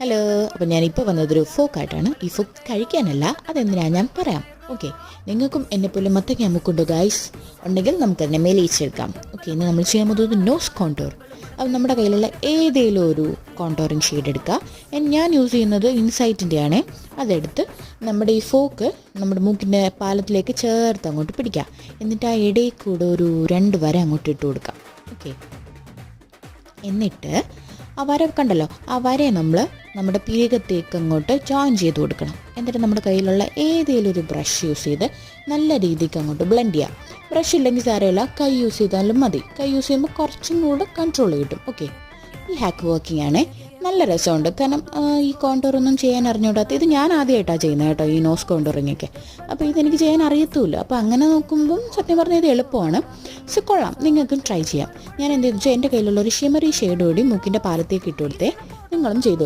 Hello. അപ്പം ഞാനിപ്പോൾ വന്നതൊരു ഫോക്കായിട്ടാണ്. ഈ ഫോക്ക് കഴിക്കാനല്ല അതെന്തിനാ ഞാൻ പറയാം. ഓക്കെ നിങ്ങൾക്കും എന്നെപ്പോലെ മത്തങ്ങ അമ്മുക്കുണ്ടോ ഗൈസ് ഉണ്ടെങ്കിൽ നമുക്കതിനെ മേലയിച്ചെടുക്കാം ഓക്കെ ഇന്ന് നമ്മൾ ചെയ്യാൻ പോകുന്നത് നോസ് കോണ്ടോർ അത് നമ്മുടെ കയ്യിലുള്ള ഏതെങ്കിലും ഒരു കോണ്ടോറിങ് ഷെയ്ഡ് എടുക്കുക ഞാൻ യൂസ് ചെയ്യുന്നത് ഇൻസൈറ്റിന്റെ ആണ് അതെടുത്ത് നമ്മുടെ ഈ ഫോക്ക് നമ്മുടെ മൂക്കിന്റെ പാലത്തിലേക്ക് ചേർത്ത് അങ്ങോട്ട് പിടിക്കുക എന്നിട്ട് ആ ഇടയിൽ കൂടെ ഒരു രണ്ട് വര അങ്ങോട്ട് ഇട്ട് കൊടുക്കാം. ഓക്കെ. എന്നിട്ട് ആ വര കണ്ടല്ലോ? ആ വരയെ നമ്മൾ നമ്മുടെ പീകത്തേക്ക് അങ്ങോട്ട് ജോയിൻ ചെയ്ത് കൊടുക്കണം. എന്നിട്ട് നമ്മുടെ കയ്യിലുള്ള ഏതെങ്കിലും ഒരു ബ്രഷ് യൂസ് ചെയ്ത് നല്ല രീതിക്ക് അങ്ങോട്ട് ബ്ലെൻഡ് ചെയ്യാം. ബ്രഷ് ഇല്ലെങ്കിൽ സാരമില്ല കൈ യൂസ് ചെയ്താലും മതി. കൈ യൂസ് ചെയ്യുമ്പോൾ കുറച്ചും കൂടെ കൺട്രോൾ കിട്ടും. ഓക്കെ ഈ ഹാക്ക് വർക്കിംഗ് ആണ് നല്ല രസമുണ്ട്. കാരണം ഈ കോണ്ടോർ ഒന്നും ചെയ്യാൻ അറിഞ്ഞൂടാത്ത ഇത് ഞാൻ ആദ്യമായിട്ടാണ് ചെയ്യുന്നത് കേട്ടോ ഈ നോസ് കോണ്ടോറിങ് ഒക്കെ. അപ്പോൾ ഇതെനിക്ക് ചെയ്യാൻ അറിയത്തുമില്ല. അപ്പോൾ അങ്ങനെ നോക്കുമ്പം സത്യം പറഞ്ഞാൽ ഇത് എളുപ്പമാണ്. പക്ഷെ കൊള്ളാം നിങ്ങൾക്കും ട്രൈ ചെയ്യാം. ഞാൻ എന്ത് വെച്ചാൽ എന്റെ കയ്യിലുള്ള ഒരു ഷിമറി ഷെയ്ഡ് കൂടി മൂക്കിന്റെ പാലത്തേക്ക് ഇട്ട് കൊടുത്തേ. നിങ്ങളും ചെയ്തു